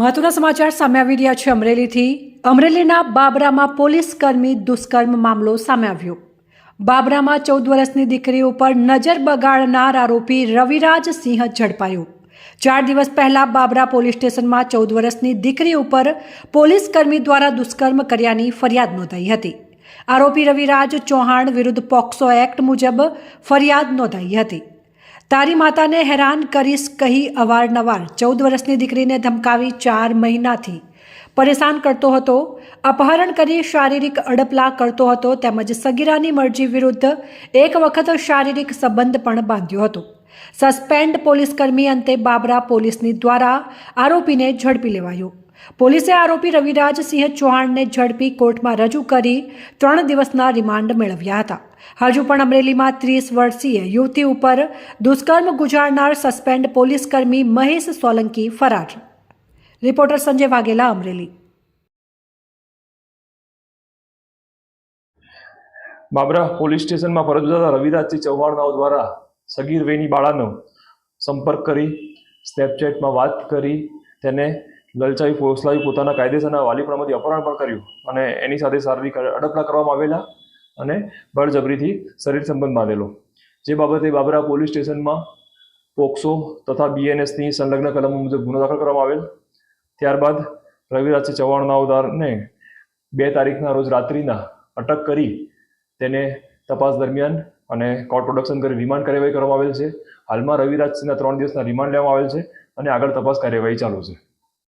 મહત્વના સમાચાર સામે આવી રહ્યા છે અમરેલીથી. અમરેલીના બાબરામાં પોલીસ કર્મી દુષ્કર્મ મામલો સામે આવ્યો. બાબરામાં ચૌદ વર્ષની દીકરી ઉપર નજર બગાડનાર આરોપી રવિરાજ સિંહ ઝડપાયો. ચાર દિવસ પહેલા બાબરા પોલીસ સ્ટેશનમાં ચૌદ વર્ષની દીકરી ઉપર પોલીસ કર્મી દ્વારા દુષ્કર્મ કર્યાની ફરિયાદ નોંધાઈ હતી. આરોપી રવિરાજ ચૌહાણ વિરુદ્ધ પોક્સો એક્ટ મુજબ ફરિયાદ નોંધાઈ હતી. તારી માતાને હેરાન કરીશ કહી અવારનવાર ચૌદ વર્ષની દીકરીને ધમકાવી ચાર મહિનાથી. પરેશાન કરતો હતો, અપહરણ કરી શારીરિક અડપલા કરતો હતો તેમજ સગીરાની મરજી વિરુદ્ધ એક વખત શારીરિક સંબંધ પણ બાંધ્યો હતો. સસ્પેન્ડ પોલીસકર્મી અંતે બાબરા પોલીસની દ્વારા આરોપીને ઝડપી લેવાયો. પોલીસે આરોપી રવિરાજ સિંહ ચૌહાણને ઝડપી કોર્ટમાં રજૂ કરી ત્રણ દિવસના રિમાન્ડ મેળવ્યા હતા. હજુ પણ અમરેલીમાં ત્રીસ વર્ષીય યુવતી ઉપર દુષ્કર્મ ગુજારનાર સસ્પેન્ડ પોલીસકર્મી મહેશ સોલંકી ફરાર. રિપોર્ટર સંજય વાઘેલા, અમરેલી. બાબરા પોલીસ સ્ટેશનમાં ફરજ બજાવતા રવિરાજસિંહ ચૌહાણ નાઓ દ્વારા સગીર વેની બાળાનો સંપર્ક કરી, સ્નેપચેટમાં વાત કરી, તેને લલચાવી, ફોસલાવી, પોતાના કાયદેસરના વાલીપણામાંથી અપહરણ પણ કર્યું અને એની સાથે શારીરિક અડપલા કરવામાં આવેલા અને બળજબરીથી શરીર સંબંધ બાંધેલો. જે બાબતે બાબરા પોલીસ સ્ટેશનમાં પોક્સો તથા બીએનએસની સંલગ્ન કલમો મુજબ ગુનો દાખલ કરવામાં આવેલ. ત્યારબાદ રવિરાજસિંહ ચૌહાણના અવતારને બે તારીખના રોજ રાત્રિના અટક કરી તેને તપાસ દરમિયાન અને કોર્ટ પ્રોડક્શન કરી રિમાન્ડ કાર્યવાહી કરવામાં આવેલ છે. હાલમાં રવિરાજસિંહના ત્રણ દિવસના રિમાન્ડ લેવામાં આવેલ છે અને આગળ તપાસ કાર્યવાહી ચાલુ છે.